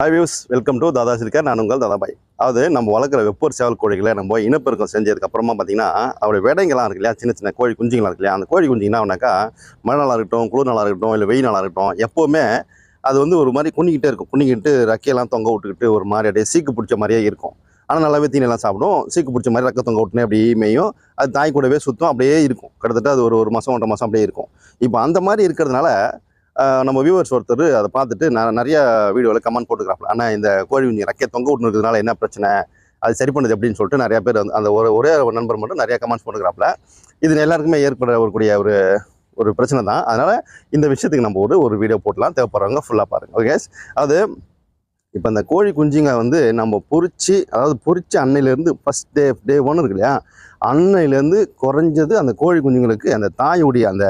Hi views welcome to Dada சிரிக்கா நான் உங்கள் தாதாபாய் அதாவது நம்ம வளர்க்குற வெப்பூர் சேவல் கோழிகளை நம்ம இனப்பெருக்கம் செஞ்சதுக்கப்புறமா பார்த்தீங்கன்னா அவருடைய விடைங்களாம் இருக்கு இல்லையா? சின்ன சின்ன கோழி குஞ்சுங்களாக இருக்கு இல்லையா? அந்த கோழி குஞ்சு என்ன மழை நாளாக இருக்கட்டும் குளிர் நாளாக இருக்கட்டும் இல்லை வெயில் நாளாக இருக்கட்டும் எப்போவுமே அது வந்து ஒரு மாதிரி குனிக்கிட்டே இருக்கும். குனிக்கிட்டு ரக்கையெல்லாம் தொங்க விட்டுக்கிட்டு ஒரு மாதிரி அப்படியே சீக்கு பிடிச்ச மாதிரியே இருக்கும். ஆனால் நல்லாவே தீனெல்லாம் சாப்பிடும். சீக்கு பிடிச்ச மாதிரி ரக்க தொங்க விட்டுனே அப்படியே மேயும். அது தாய் கூடவே சுத்தம் அப்படியே இருக்கும். கிட்டத்தட்ட அது ஒரு ஒரு மாதம் ஒன்றரை மாதம் அப்படியே இருக்கும். இப்போ அந்த மாதிரி இருக்கிறதுனால நம்ம வியூவர்ஸ் ஒருத்தர் அதை பார்த்துட்டு நான் நிறைய வீடியோவில் கமெண்ட் போட்டுக்கிறாப்புல ஆனால் இந்த கோழி குஞ்சு ரெக்கையை தொங்க விட்டுனதுனால என்ன பிரச்சனை? அது சரி பண்ணுது அப்படின்னு சொல்லிட்டு நிறையா பேர் வந்து அந்த ஒரு ஒரே ஒரு நண்பர் மட்டும் நிறையா கமெண்ட்ஸ் போட்டுக்கிறாப்புல. இது எல்லாருக்குமே ஏற்பட கூடிய ஒரு ஒரு பிரச்சனை தான். அதனால் இந்த விஷயத்துக்கு நம்ம ஒரு ஒரு வீடியோ போட்டலாம். தேவைப்படுறவங்க ஃபுல்லாக பாருங்கள் ஓகே அது இப்போ இந்த கோழி குஞ்சுங்க வந்து நம்ம பொரிச்சு அதாவது பொறிச்சு அன்னையிலேருந்து ஃபஸ்ட் டே டே ஒன்று இருக்கு இல்லையா? அன்னையிலேருந்து குறைஞ்சது அந்த கோழி குஞ்சுங்களுக்கு அந்த தாயுடைய அந்த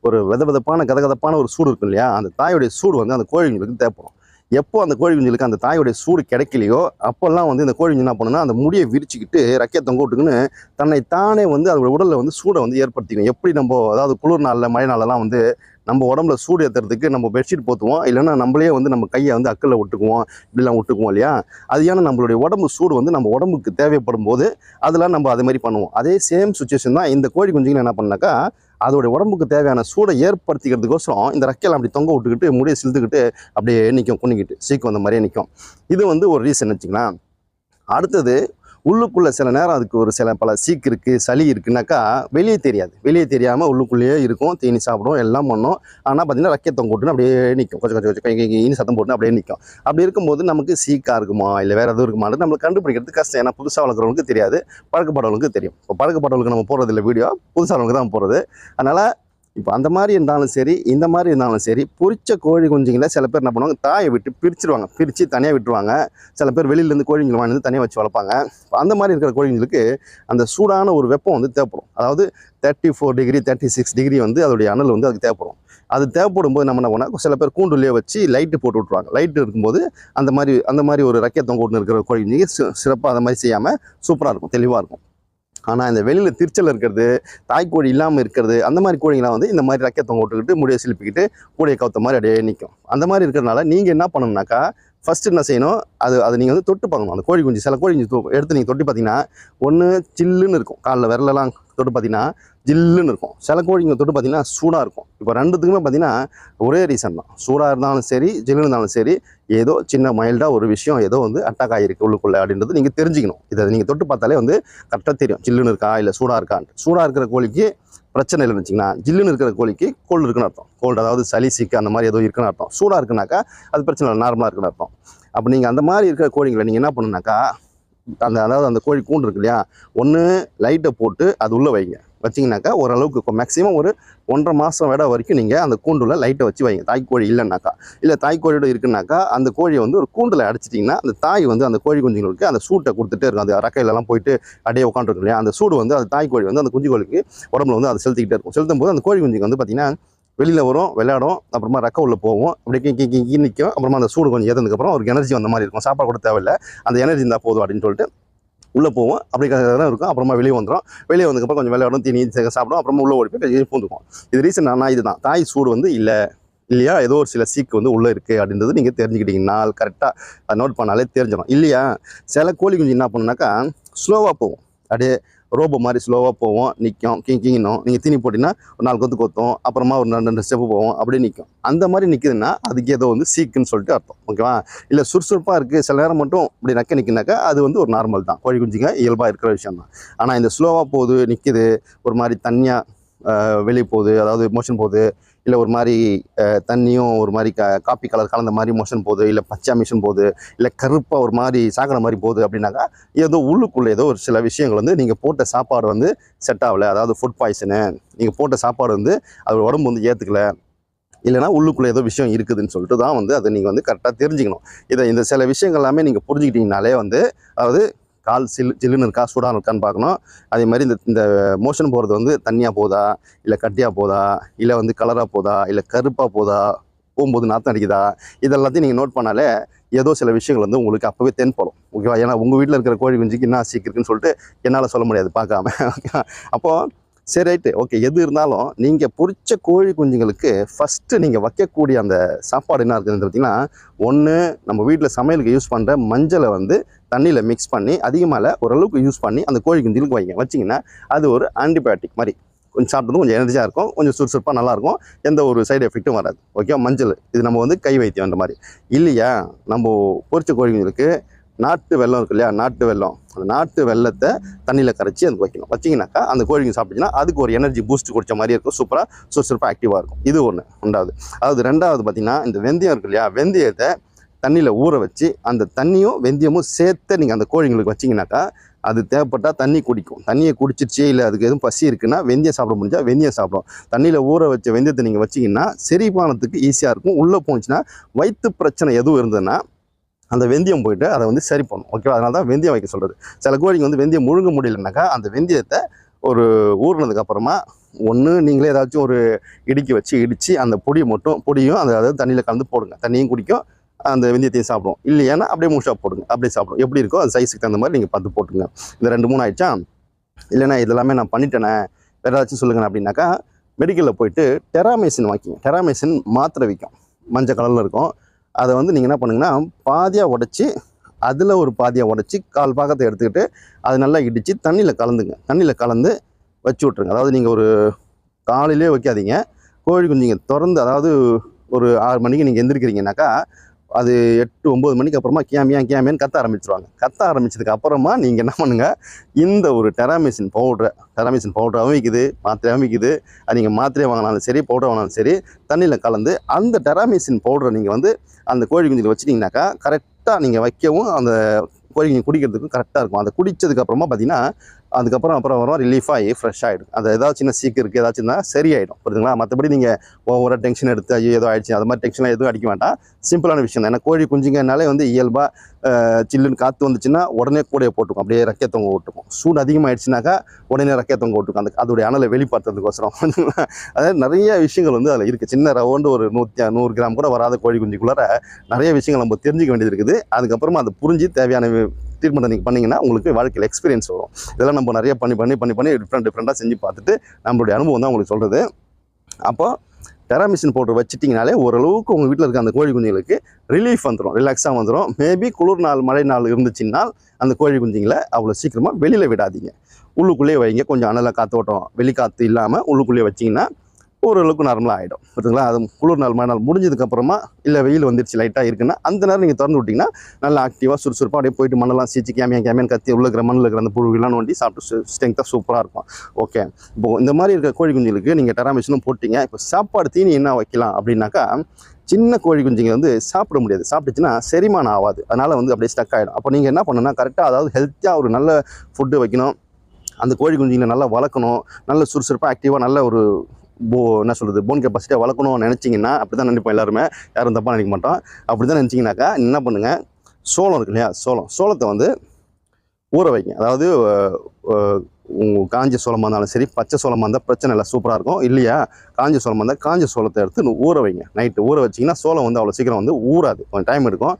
ஒரு வித விதப்பான கதகதப்பான ஒரு சூடு இருக்கும் இல்லையா? அந்த தாயுடைய சூடு வந்து அந்த கோழிங்களுக்கு தேவைப்படும். எப்போ அந்த கோழி குஞ்சுகளுக்கு அந்த தாயோடைய சூடு கிடைக்கலையோ அப்போல்லாம் வந்து இந்த கோழி குஞ்சு என்ன பண்ணுன்னா அந்த முடியை விரிச்சுக்கிட்டு ரெக்கையை தொங்க விட்டுக்குன்னு தன்னை தானே வந்து அதோட உடலில் வந்து சூடை வந்து ஏற்படுத்திக்கும் எப்படி நம்ம அதாவது குளிர் நாளில் மழை நாளெல்லாம் வந்து நம்ம உடம்புல சூடு ஏற்றுறதுக்கு நம்ம பெட்ஷீட் போத்துவோம். இல்லைன்னா நம்மளே வந்து நம்ம கையை வந்து அக்கலில் விட்டுக்குவோம். இப்படிலாம் விட்டுக்குவோம் இல்லையா? அது ஏன்னா நம்மளுடைய உடம்பு சூடு வந்து நம்ம உடம்புக்கு தேவைப்படும் போது அதெல்லாம் நம்ம அதே மாதிரி பண்ணுவோம். அதே சேம் சுச்சுவேஷன் தான் இந்த கோழி குஞ்சுகள் என்ன பண்ணாக்கா அதோடைய உடம்புக்கு தேவையான சூடை ஏற்படுத்திக்கிறதுக்கோசரம் இந்த ரக்கையில் அப்படி தொங்க விட்டுக்கிட்டு முடியை சிலுத்துக்கிட்டு அப்படியே நிற்கும் குனிக்கிட்டு சீக்கிரம் அந்த மாதிரியே நிற்கும் இது வந்து ஒரு ரீசன் வச்சுக்கலாம் அடுத்தது உள்ளுக்குள்ளே சில நேரம் அதுக்கு ஒரு சில பல சீக்கு இருக்குது சளி இருக்குனாக்கா வெளியே தெரியாது. வெளியே தெரியாமல் உள்ளுக்குள்ளேயே இருக்கும் தீனி சாப்பிடும் எல்லாம் பண்ணும். ஆனால் பார்த்தீங்கன்னா ரக்கத்தம் தொங்க அப்படியே நிற்கும் கொஞ்சம் கொஞ்சம் கொஞ்சம் கொஞ்சம் இனி சத்தம் போட்டுன்னு அப்படியே நிற்கும் அப்படி இருக்கும்போது நமக்கு சீக்காக இருக்குமா இல்லை வேறு எதுவும் இருக்குமான்னு நம்மளுக்கு கண்டுபிடிக்கிறது கஷ்டம். ஏன்னா புதுசாக வளர்க்குறவங்களுக்கு தெரியாது பழக்கப்பட்டவங்களுக்கு தெரியும். இப்போ பழக்கப்பட்டவங்களுக்கு நம்ம போகிறது இல்லை வீடியோ புதுசாக தான் போகிறது அதனால் இப்போ அந்த மாதிரி இருந்தாலும் சரி இந்த மாதிரி இருந்தாலும் சரி பொறிச்ச கோழி குஞ்சுங்களை சில பேர் என்ன பண்ணுவாங்க தாயை விட்டு பிரிச்சுருவாங்க. பிரித்து தனியாக விட்டுருவாங்க. சில பேர் வெளியிலேருந்து கோழிங்களை வாங்கி தனியாக வச்சு வளர்ப்பாங்க. இப்போ அந்த மாதிரி இருக்கிற கோழிங்களுக்கு அந்த சூடான ஒரு வெப்பம் வந்து தேவைப்படும். அதாவது thirty four degree thirty six degree வந்து அதோடைய அனல் வந்து அதுக்கு தேவைப்படும். அது தேவைப்படும் போது நம்ம என்ன பண்ணால் சில பேர் கூண்டுலேயே வச்சு லைட்டு போட்டு விட்ருவாங்க லைட்டு இருக்கும்போது அந்த மாதிரி அந்த மாதிரி ஒரு ரெக்கை தொங்க இருக்கிற கோழி சிறப்பாக அந்த மாதிரி செய்யாமல் சூப்பராக இருக்கும் தெளிவாக இருக்கும். ஆனால் இந்த வெளியில் திருச்சல் இருக்கிறது தாய்க்கோழி இல்லாமல் இருக்கிறது அந்த மாதிரி கோழிங்களாம் வந்து இந்த மாதிரி ரெக்கை போட்டுக்கிட்டு முடியை சிலுப்பிக்கிட்டு கூடையை கவுத்த மாதிரி அப்படியே நிற்கும் அந்த மாதிரி இருக்கிறனால நீங்கள் என்ன பண்ணணும்னாக்கா ஃபஸ்ட்டு என்ன செய்யணும் அது அதை நீங்கள் வந்து தொட்டு பார்க்கணும். அந்த கோழி குஞ்சு சில கோழி குஞ்சு எடுத்து நீங்கள் தொட்டு பார்த்தீங்கன்னா ஒன்று சில்லுன்னு இருக்கும். காலில் விரலெல்லாம் தொட்டு பார்த்தீங்கன்னா ஜில்லுன்னு இருக்கும். சில கோழிங்க தொட்டு பார்த்தீங்கன்னா சூடாக இருக்கும். இப்போ ரெண்டுத்துக்குமே பார்த்தீங்கன்னா ஒரே ரீசன் தான். சூடாக இருந்தாலும் சரி ஜில்லுன்னு இருந்தாலும் சரி ஏதோ சின்ன மைல்டாக ஒரு விஷயம் ஏதோ வந்து அட்டாக் ஆகிருக்கு உள்ளுக்குள்ளே அப்படின்றது நீங்கள் தெரிஞ்சுக்கணும். இதை நீங்கள் தொட்டு பார்த்தாலே வந்து கரெக்டாக தெரியும். ஜில்லுன்னு இருக்கா இல்லை சூடாக இருக்கான்ட்டு. சூடாக இருக்கிற கோழிக்கு பிரச்சனை இல்லைன்னு வச்சிங்கன்னா ஜில்லுன்னு இருக்கிற கோழிக்கு கோல்டு இருக்குன்னு அர்த்தம். கோல்டு அதாவது சளி சிக்கு அந்த மாதிரி ஏதோ இருக்குன்னு அர்த்தம். சூடாக இருக்குனாக்கா அது பிரச்சனை இல்லை நார்மலாக இருக்குன்னு அர்த்தம். அப்போ நீங்கள் அந்த மாதிரி இருக்கிற கோழிங்களை நீங்கள் என்ன பண்ணுனாக்கா அந்த அதாவது அந்த கோழி கூண்டு இருக்கு இல்லையா? ஒன்று லைட்டை போட்டு அது உள்ளே வைங்க. வச்சிங்கனாக்கா ஓரளவுக்கு மேக்ஸிமம் ஒரு ஒன்றரை மாதம் விட வரைக்கும் நீங்கள் அந்த கூண்டுல லைட்டை வச்சு வைங்க. தாய்க்கோழி இல்லைன்னாக்கா. இல்லை தாய்க்கோழியோட இருக்குனாக்கா அந்த கோழியை வந்து ஒரு கூண்டில் அடிச்சிட்டிங்கன்னா அந்த தாய் வந்து அந்த கோழி குஞ்சுங்களுக்கு அந்த சூட்டை கொடுத்துட்டே இருக்கும். அந்த ரக்கையிலலாம் போயிட்டு அப்படியே உட்காந்துருக்கும் இல்லையா? அந்த சூடு வந்து அந்த தாய்க்கோழி வந்து அந்த குஞ்சு கோழிக்கு உடம்புல வந்து அதை செலுத்திக்கிட்டே இருக்கும். செலுத்தும் போது அந்த கோழி குஞ்சுக்கு வந்து பார்த்தீங்கன்னா வெளியில் வரும் விளையாடும் அப்புறமா ரெக்க உள்ள போகும். அப்படியே கிங்கி கிங்கி நிற்கும் அப்புறமா அந்த சூடு கொஞ்சம் ஏதனதுக்கப்புறம் ஒரு எனர்ஜி வந்த மாதிரி இருக்கும். சாப்பாடு கூட தேவையில்லை. அந்த எனர்ஜி இருந்தால் போதும் அப்படின்னு சொல்லிட்டு உள்ளே போவோம். அப்படி தான் இருக்கும். அப்புறமா வெளியே வந்துடும் வெளியே வந்ததுக்கப்புறம் கொஞ்சம் விளையாடும் தீனி சாப்பிடும். அப்புறமா உள்ளே ஓடி போய் கொஞ்சம் பூந்துக்கும். இது ரீசன் ஆனால் இதுதான். தாய் சூடு வந்து இல்லை. இல்லையா? ஏதோ ஒரு சில சீக்கு வந்து உள்ளே இருக்குது அப்படின்றது நீங்கள் தெரிஞ்சுக்கிட்டீங்கன்னா கரெக்டாக நோட் பண்ணாலே தெரிஞ்சிடும். இல்லையா? சில கோழி குஞ்சு என்ன பண்ணுனாக்கா ஸ்லோவாக போகும். அப்படியே ரோபோ மாதிரி ஸ்லோவாக போவோம் நிற்கும் கிங் கிங்னும் நீங்கள் தீனி போட்டிங்கன்னா ஒரு நாலு கொத்து கொத்தும் அப்புறமா ஒரு ரெண்டு ரெண்டு ஸ்டெப்பு போவோம் அப்படியே நிற்கும் அந்த மாதிரி நிற்குதுன்னா அதுக்கு ஏதோ வந்து சீக்குன்னு சொல்லிட்டு அர்த்தம். ஓகேவா? இல்லை சுறுசுறுப்பாக இருக்குது சில நேரம் மட்டும் இப்படி நக்க நிற்கினாக்கா அது வந்து ஒரு நார்மல் தான். கோழி குஞ்சுங்க இயல்பாக இருக்கிற விஷயம் தான். ஆனால் இந்த ஸ்லோவாக போகுது நிற்குது ஒரு மாதிரி தனியாக வெளியே போகுது அதாவது மோஷன் போகுது இல்லை ஒரு மாதிரி தண்ணியும் ஒரு மாதிரி க காப்பி கலர் கலந்த மாதிரி மோஷன் போகுது இல்லை பச்சை மிஷன் போகுது இல்லை கருப்பாக ஒரு மாதிரி சாக்கடை மாதிரி போகுது அப்படின்னாக்கா ஏதோ உள்ளுக்குள்ளே ஏதோ ஒரு சில விஷயங்கள் வந்து நீங்கள் போட்ட சாப்பாடு வந்து செட் ஆகலை. அதாவது ஃபுட் பாய்சனு நீங்கள் போட்ட சாப்பாடு வந்து அது உடம்பு வந்து ஏற்றுக்கல இல்லைனா உள்ளுக்குள்ளே ஏதோ விஷயம் இருக்குதுன்னு சொல்லிட்டு தான் வந்து அதை நீங்கள் வந்து கரெக்டாக தெரிஞ்சுக்கணும். இதை இந்த சில விஷயங்கள் எல்லாமே நீங்கள் புரிஞ்சுக்கிட்டீங்கனாலே வந்து அதாவது கால் சில்லு சில்லுன்னு இருக்கா சூடாக இருக்கான்னு பார்க்கணும். அதே மாதிரி இந்த இந்த மோஷன் போகிறது வந்து தண்ணியாக போதா? இல்லை கட்டியாக போதா? இல்லை வந்து கலராக போதா? இல்லை கருப்பாக போதா? போகும்போது நாத்தம் அடிக்குதா? இதெல்லாத்தையும் நீங்கள் நோட் பண்ணாலே ஏதோ சில விஷயங்கள் வந்து உங்களுக்கு அப்போவே தென்படும். ஓகேவா ஏன்னா உங்கள் வீட்டில் இருக்கிற கோழி குஞ்சுக்கு என்ன சீக்கிரக்குன்னு சொல்லிட்டு என்னால் சொல்ல முடியாது பார்க்காம. ஓகேவா அப்போது சரி ரைட்டு. ஓகே எது இருந்தாலும் நீங்கள் பொறிச்ச கோழி குஞ்சுங்களுக்கு ஃபஸ்ட்டு நீங்கள் வைக்கக்கூடிய அந்த சாப்பாடு என்ன இருக்குதுன்னு பார்த்தீங்கன்னா ஒன்று நம்ம வீட்டில் சமையலுக்கு யூஸ் பண்ணுற மஞ்சளை வந்து தண்ணியில் மிக்ஸ் பண்ணி அதிகமாக ஓரளவுக்கு யூஸ் பண்ணி அந்த கோழி குஞ்சுகளுக்கு வைங்க. வச்சிங்கன்னா அது ஒரு ஆன்டிபயோட்டிக் மாதிரி. கொஞ்சம் சாப்பிட்டதும் கொஞ்சம் எனர்ஜியாக இருக்கும் கொஞ்சம் சுறுசுறுப்பாக நல்லாயிருக்கும் எந்த ஒரு சைடு எஃபெக்ட்டும் வராது. ஓகே மஞ்சள் இது நம்ம வந்து கை வைத்தியம் அந்த மாதிரி. இல்லையா நம்ம பொரிச்ச கோழிங்களுக்கு நாட்டு வெல்லம் இருக்கு இல்லையா? நாட்டு வெல்லம். அந்த நாட்டு வெல்லத்தை தண்ணியில் கரைச்சி அதுக்கு வைக்கணும். வச்சிங்கனாக்கா அந்த கோழிங்க சாப்பிட்டுச்சுன்னா அதுக்கு ஒரு எனர்ஜி பூஸ்ட் குடிச்ச மாதிரி இருக்கும். சூப்பராக சுறுசுறுப்பாக ஆக்டிவாக இருக்கும். இது ஒன்று ரெண்டாவது. அதாவது ரெண்டாவது பார்த்தீங்கன்னா இந்த வெந்தயம் இருக்கு இல்லையா? வெந்தயத்தை தண்ணியில் ஊற வச்சு அந்த தண்ணியும் வெந்தயமும் சேர்த்து நீங்கள் அந்த கோழிங்களுக்கு வச்சிங்கனாக்கா அது தேவைப்பட்டால் தண்ணி குடிக்கும். தண்ணியை குடிச்சிருச்சு இல்லை அதுக்கு எதுவும் பசி இருக்குன்னா வெந்தயம் சாப்பிட முடிஞ்சால் வெந்தயம் சாப்பிடும். தண்ணியில் ஊற வச்ச வெந்தயத்தை நீங்கள் வச்சிங்கன்னா செரிமானத்துக்கு ஈஸியாக இருக்கும். உள்ளே போணுச்சுன்னா வயிற்று பிரச்சனை எதுவும் இருந்ததுன்னா அந்த வெந்தயம் போயிட்டு அதை வந்து சரி பண்ணும் ஓகேவா அதனால தான் வெந்தயம் வைக்க சொல்கிறது சில கோழிங்க வந்து வெந்தயம் முழுங்க முடியலனாக்கா அந்த வெந்தயத்தை ஒரு ஊறினதுக்கப்புறமா ஒன்று நீங்களே ஏதாச்சும் ஒரு இடுக்கி வச்சு இடித்து அந்த பொடியை மட்டும் பொடியும் அந்த அதாவது தண்ணியில் கலந்து போடுங்க. தண்ணியும் குடிக்கும் அந்த வெந்தயத்தையும் சாப்பிடும். இல்லையானா அப்படியே மூஷாக போடுங்க. அப்படியே சாப்பிடும். எப்படி இருக்கோ அது சைஸுக்கு தகுந்த மாதிரி நீங்கள் பார்த்து போட்டுங்க. இந்த ரெண்டு மூணு ஆயிடுச்சா? இல்லைனா இதெல்லாமே நான் பண்ணிட்டேனே. வேறு ஏதாச்சும் சொல்லுங்கண்ணே அப்படின்னாக்கா மெடிக்கலில் போயிட்டு டெராமேசின் வாங்கிங்க டெராமேசின் மாத்திரை விற்கும் மஞ்சள் கலரில் இருக்கும். அதை வந்து நீங்கள் என்ன பண்ணுங்கன்னா பாதியாக உடச்சி அதில் ஒரு பாதியாக உடச்சி கால் பாகத்தை எடுத்துக்கிட்டு அது நல்லா இடித்து தண்ணியில் கலந்துங்க. தண்ணியில் கலந்து வச்சு விட்ருங்க அதாவது நீங்கள் ஒரு காலையிலே வைக்காதீங்க. கோழி குஞ்சுங்க திறந்து அதாவது ஒரு ஆறு மணிக்கு நீங்கள் எந்திரிக்கிறீங்கனாக்கா அது எட்டு ஒம்பது மணிக்கு அப்புறமா கேமியா கேமியான்னு கத்த ஆரம்பிச்சிருவாங்க. கத்த ஆரம்பிச்சதுக்கு அப்புறமா நீங்கள் என்ன பண்ணுங்கள் இந்த ஒரு டெராமிசின் பவுட்ரை டெராமிசின் பவுடராகவும் விற்கிது மாத்திரையாகவும் விற்கிது அது நீங்கள் மாத்திரையை வாங்கினாலும் சரி பவுடர் வாங்கினாலும் சரி தண்ணியில் கலந்து அந்த டெராமிசின் பவுடரை நீங்கள் வந்து அந்த கோழி குஞ்சில் வச்சுட்டிங்கனாக்கா கரெக்டாக நீங்கள் வைக்கவும் அந்த கோழி குடிக்கிறதுக்கும் கரெக்டாக இருக்கும். அதை குடித்ததுக்கப்புறமா பார்த்திங்கன்னா பார்த்தீங்கன்னா அதுக்கப்புறம் அப்புறம் வரும் ரிலீஃப் ஆகி ஃப்ரெஷ் ஆகிடும் அது ஏதாவது சின்ன சீக்கு இருக்குது ஏதாச்சும் இருந்தால் சரியாயிடும் புரியுதுங்களா? மற்றபடி நீங்கள் ஓவராக டென்ஷன் எடுத்து ஐயோ ஏதோ ஆயிடுச்சு அது மாதிரி டென்ஷனாக எதுவும் அடிக்க வேண்டாம். சிம்பிளான விஷயம் தான். ஏன்னா கோழி குஞ்சுங்கனாலே வந்து இயல்பாக சில்லுன்னு காற்று வந்துச்சுன்னா உடனே கூடையை போட்டுக்கும். அப்படியே ரெக்கை தொங்க விட்டுக்கும். சூடு அதிகமாகிடுச்சுனாக்கா உடனே ரெக்கை தொங்க விட்டுக்கும். அந்த அதோடைய அனலை வெளிப்படுத்துறதுக்கோசரம். அதாவது நிறைய விஷயங்கள் வந்து அதில் இருக்குது சின்ன ரவுண்டு ஒரு நூற்றி நூறு கிராம் கூட வராத கோழி குஞ்சுக்குள்ளார நிறைய விஷயங்கள் நம்ம தெரிஞ்சுக்க வேண்டியது இருக்குது. அதுக்கப்புறமா அதை புரிஞ்சு தேவையான ட்ரீட்மெண்ட் நீங்கள் பண்ணிங்கன்னா உங்களுக்கு வாழ்க்கையில் எக்ஸ்பீரியன்ஸ் வரும். இதெல்லாம் நம்ம நிறைய பண்ணி பண்ணி பண்ணி பண்ணி டிஃப்ரெண்ட் டிஃப்ரெண்ட்டாக செஞ்சு பார்த்துட்டு நம்மளுடைய அனுபவம் தான் உங்களுக்கு சொல்கிறது அப்போ டெராமிஷன் பவுடர் வச்சுட்டிங்கனாலே ஓரளவுக்கு உங்கள் வீட்டில் இருக்க அந்த கோழி குஞ்சுகளுக்கு ரிலீஃப் வந்துடும் ரிலாக்ஸாக வந்துடும் மேபி குளிர் நாள் மழை நாள் இருந்துச்சுன்னா அந்த கோழி குஞ்சுங்களை அவ்வளோ சீக்கிரமாக வெளியில் விடாதீங்க. உள்ளுக்குள்ளேயே வைங்க. கொஞ்சம் அனலாக காற்றோட்டம் வெளிக்காற்று இல்லாமல் உள்ளுக்குள்ளேயே வச்சிங்கன்னா ஓரளவுக்கு நார்மலாக ஆகிடும் பார்த்துங்களா அது குளிர் நாள் மழை நாள் முடிஞ்சதுக்கப்புறமா இல்லை வெயில் வந்துருச்சு லைட்டாக இருக்குன்னா அந்த நேரம் நீங்கள் திறந்து விட்டிங்கன்னா நல்லா ஆக்டிவாக சுறுசுறுப்பாக அப்படியே போயிட்டு மண்ணெல்லாம் சீச்சு கேமியா கேமியான் கத்தி உள்ள இருக்கிற மண்ணில் இருக்கிற அந்த புழுவெல்லாம் நோண்டி சாப்பிட்டு ஸ்ட்ரென்த்தாக சூப்பராக இருக்கும். ஓகே இப்போ இந்த மாதிரி இருக்கிற கோழி குஞ்சுகளுக்கு நீங்கள் டெராமிஷனும் போட்டிங்க. இப்போ சாப்பாடு தீனி என்ன வைக்கலாம் அப்படின்னாக்கா சின்ன கோழி குஞ்சுங்க வந்து சாப்பிட முடியாது. சாப்பிட்டுச்சுன்னா செரிமானம் ஆகாது. அதனால் வந்து அப்படியே ஸ்டக் ஆகிடும் அப்போ நீங்கள் என்ன பண்ணணும்னா கரெக்டாக அதாவது ஹெல்த்தியாக ஒரு நல்ல ஃபுட்டு வைக்கணும். அந்த கோழி குஞ்சுங்களை நல்லா வளர்க்கணும். நல்ல சுறுசுறுப்பாக ஆக்டிவாக நல்ல ஒரு போ என்ன சொல்கிறது போன் கெப்பாசிட்டியாக வளர்க்கணும்னு நினச்சிங்கன்னா அப்படி தான் நினைப்போம் எல்லாருமே. யாரும் தப்பாக நினைக்க மாட்டோம். அப்படி தான் நினச்சிங்கனாக்கா என்ன பண்ணுங்கள் சோளம் இருக்கு இல்லையா சோளம். சோளத்தை வந்து ஊற வைங்க. அதாவது உங்கள் காஞ்ச சோளமாக இருந்தாலும் சரி பச்சை சோளமாக இருந்தால் பிரச்சனை இல்லை சூப்பராக இருக்கும். இல்லையா காஞ்ச சோளமாக இருந்தால் காஞ்ச சோளத்தை எடுத்து ஊற வைங்க. நைட்டு ஊற வச்சிங்கன்னா சோளம் வந்து அவ்வளோ சீக்கிரம் வந்து ஊறாது. கொஞ்சம் டைம் எடுக்கும்.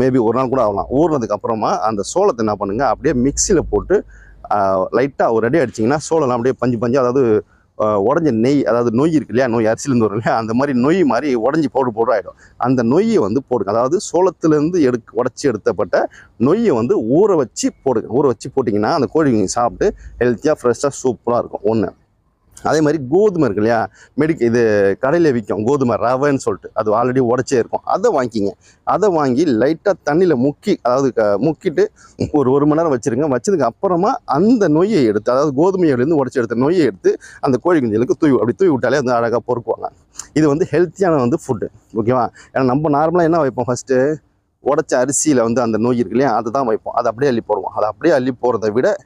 மேபி ஒரு நாள் கூட ஆகலாம். ஊறினதுக்கு அப்புறமா அந்த சோளத்தை என்ன பண்ணுங்கள் அப்படியே மிக்சியில் போட்டு லைட்டாக ஒரு ரெடி அடிச்சிங்கன்னா சோளம்லாம் அப்படியே பஞ்சு பஞ்சு அதாவது உடஞ்ச நெய் அதாவது நொய் இருக்கு இல்லையா நோய் அரிசிலேருந்து வரும் இல்லையா அந்த மாதிரி நொய் மாதிரி உடஞ்சி பவுடர் பவுடர் ஆகிடும் அந்த நொய்யை வந்து போடுங்க. அதாவது சோளத்துலேருந்து எடுக்க உடச்சி எடுத்தப்பட்ட நொய்யை வந்து ஊற வச்சு போடுங்க. ஊற வச்சு போட்டிங்கன்னா அந்த கோழி சாப்பிட்டு ஹெல்த்தியாக ஃப்ரெஷ்ஷாக சூப்பராக இருக்கும். ஒன்று அதே மாதிரி கோதுமை இருக்கு இல்லையா? மெடிக்க இது கடையில் விற்கும் கோதுமை ரவைன்னு சொல்லிட்டு. அது ஆல்ரெடி உடச்சே இருக்கும். அதை வாங்கிக்கிங்க அதை வாங்கி லைட்டாக தண்ணியில் முக்கி அதாவது க- முக்கிட்டு ஒரு ஒரு மணி நேரம் வச்சுருங்க. வச்சதுக்கு அப்புறமா அந்த நொய்யை எடுத்து அதாவது கோதுமையிலேருந்து உடச்சி எடுத்த நொய்யை எடுத்து அந்த கோழி குஞ்சுகளுக்கு தூவி அப்படி தூய் விட்டாலே வந்து அழகாக பொறுக்குவாங்க. இது வந்து ஹெல்த்தியான வந்து ஃபுட்டு ஓகேவா ஏன்னா நம்ம நார்மலாக என்ன வைப்போம் ஃபஸ்ட்டு உடச்ச அரிசியில் வந்து அந்த நோய் இருக்கு இல்லையா? அதை தான் வைப்போம். அதை அப்படியே அள்ளி போடுவோம். அதை அப்படியே அள்ளி போடுறத விட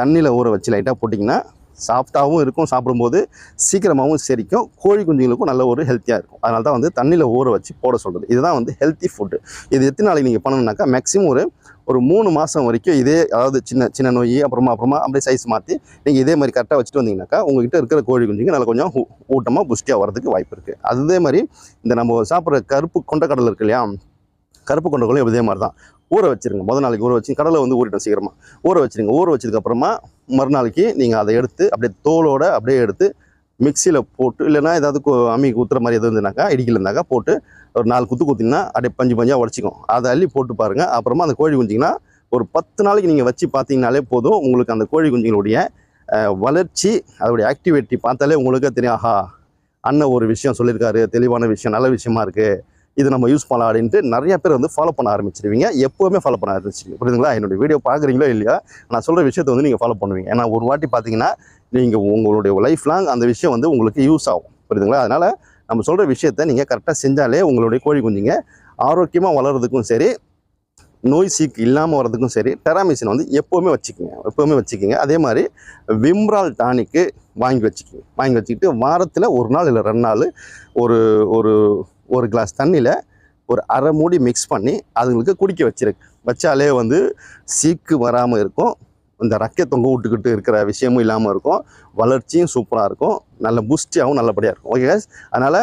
தண்ணியில் ஊற வச்சு லைட்டாக போட்டிங்கன்னா சாஃப்டாகவும் இருக்கும் சாப்பிடும்போது சீக்கிரமாகவும் செரிக்கும். கோழி குஞ்சுங்களுக்கும் நல்ல ஒரு ஹெல்த்தியாக இருக்கும். அதனால தான் வந்து தண்ணியில் ஊற வச்சு போட சொல்கிறது இதுதான் வந்து ஹெல்த்தி ஃபுட்டு இது எத்தனை நாளைக்கு நீங்கள் பண்ணணும்னாக்கா மேக்ஸிமம் ஒரு ஒரு மூணு மாதம் வரைக்கும் இதே அதாவது சின்ன சின்ன நோய் அப்புறமா அப்புறமா அப்படியே சைஸ் மாற்றி நீங்கள் இதே மாதிரி கரெக்டாக வச்சுட்டு வந்தீங்கன்னாக்கா உங்ககிட்ட இருக்கிற கோழி குஞ்சுங்க நல்லா கொஞ்சம் ஊட்டமாக புஷ்டியாக வரதுக்கு வாய்ப்பு இருக்குது அதே மாதிரி இந்த நம்ம சாப்பிட்ற கருப்பு கொண்டக்கடல் இருக்கு இல்லையா? கருப்பு கொண்டக்கடலும் இதே மாதிரி தான். ஊற வச்சுருங்க. முதல் நாளைக்கு ஊற வச்சு கடலை வந்து ஊறிட்டோம் சீக்கிரமாக ஊற வச்சுருங்க. ஊற வச்சதுக்கப்புறமா மறுநாளைக்கு நீங்கள் அதை எடுத்து அப்படியே தோலோடு அப்படியே எடுத்து மிக்சியில் போட்டு இல்லைன்னா ஏதாவது கு- அம்மிக்கு ஊற்றுற மாதிரி எதுவும் இருந்துனாக்கா இடிக்கல இருந்தாக்கா போட்டு ஒரு நாலு குத்து குத்தினா அப்படியே பஞ்சு பஞ்சாக உடச்சிக்கும். அதை அள்ளி போட்டு பாருங்கள் அப்புறமா அந்த கோழி குஞ்சிங்கன்னா ஒரு பத்து நாளைக்கு நீங்கள் வச்சு பார்த்தீங்கனாலே போதும் உங்களுக்கு அந்த கோழி குஞ்சுங்களுடைய வளர்ச்சி அதோடைய ஆக்டிவிட்டி பார்த்தாலே உங்களுக்கே தெரியும். ஆஹா அண்ணன் ஒரு விஷயம் சொல்லியிருக்காரு. தெளிவான விஷயம் நல்ல விஷயமா இருக்குது இது நம்ம யூஸ் பண்ணலாம் அப்படின்ட்டு நிறைய பேர் வந்து ஃபாலோ பண்ண ஆரம்பிச்சிருவீங்க. எப்போவுமே ஃபாலோ பண்ண ஆரம்பிச்சிருவீங்க. புரியுதுங்களா? என்னுடைய வீடியோ பார்க்குறீங்களோ இல்லையா நான் சொல்கிற விஷயத்தை வந்து நீங்கள் ஃபாலோ பண்ணுவீங்க. ஏன்னா ஒரு வாட்டி பார்த்தீங்கன்னா நீங்கள் உங்களுடைய லைஃப் லாங் அந்த விஷயம் வந்து உங்களுக்கு யூஸ் ஆகும். புரியுதுங்களா? அதனால் நம்ம சொல்கிற விஷயத்த நீங்கள் கரெக்டாக செஞ்சாலே உங்களுடைய கோழி குஞ்சுங்க ஆரோக்கியமாக வளர்கிறதுக்கும் சரி நோய் சீக்கு இல்லாமல் வர்றதுக்கும் சரி டெராமிசின் வந்து எப்போவுமே வச்சுக்கோங்க. எப்போவுமே வச்சுக்கோங்க. அதே மாதிரி விம்ரால் டானிக்கு வாங்கி வச்சுக்கோங்க. வாங்கி வச்சுக்கிட்டு வாரத்தில் ஒரு நாள் இல்லை ரெண்டு நாள் ஒரு ஒரு ஒரு கிளாஸ் தண்ணியில் ஒரு அரை மூடி மிக்ஸ் பண்ணி அதுங்களுக்கு குடிக்க வச்சிருக்கு வச்சாலே வந்து சீக்கு வராமல் இருக்கும். இந்த ரக்கை தொங்க விட்டுக்கிட்டு இருக்கிற விஷயமும் இல்லாமல் இருக்கும். வளர்ச்சியும் சூப்பராக இருக்கும். நல்ல புஷ்டியாகவும் நல்லபடியாக இருக்கும். ஓகே அதனால்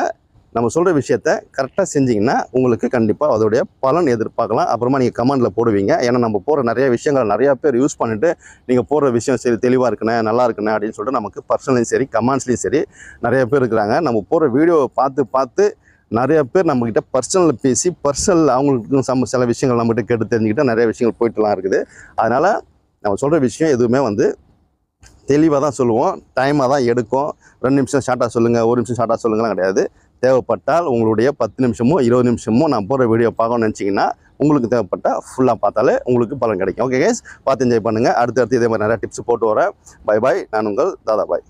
நம்ம சொல்கிற விஷயத்த கரெக்டாக செஞ்சிங்கன்னா உங்களுக்கு கண்டிப்பாக அதோடைய பலன் எதிர்பார்க்கலாம். அப்புறமா நீங்கள் கமெண்டில் போடுவீங்க. ஏன்னா நம்ம போகிற நிறைய விஷயங்களை நிறையா பேர் யூஸ் பண்ணிவிட்டு நீங்கள் போடுற விஷயம் சரி தெளிவாக இருக்குண்ணே நல்லா இருக்குண்ணே அப்படின்னு சொல்லிட்டு நமக்கு பர்சனலையும் சரி கமெண்ட்ஸ்லையும் சரி நிறைய பேர் இருக்கிறாங்க. நம்ம போகிற வீடியோவை பார்த்து பார்த்து நிறைய பேர் நம்மக்கிட்ட பர்சனலில் பேசி பர்சனல் அவங்களுக்கு சம சில விஷயங்கள் நம்மகிட்ட கேட்டு தெரிஞ்சுக்கிட்டு நிறைய விஷயங்கள் போயிட்டுலாம் இருக்குது. அதனால் நம்ம சொல்கிற விஷயம் எதுவுமே வந்து தெளிவாக தான் சொல்லுவோம். டைமாக தான் எடுக்கும். ரெண்டு நிமிஷம் ஷார்ட்டாக சொல்லுங்கள் ஒரு நிமிஷம் ஷார்ட்டாக சொல்லுங்கலாம் கிடையாது. தேவைப்பட்டால் உங்களுடைய பத்து நிமிஷமோ இருபது நிமிஷமோ நான் போகிற வீடியோ பார்க்கணும்னு நினச்சிங்கன்னா உங்களுக்கு தேவைப்பட்டால் ஃபுல்லாக பார்த்தாலே உங்களுக்கு பலன் கிடைக்கும். ஓகே கேஸ் பார்த்து என்ஜாய் பண்ணுங்கள் அடுத்தடுத்து இதே மாதிரி நிறையா டிப்ஸ் போட்டு வரேன். பை பாய் நான் உங்கள் தாதா பாய்.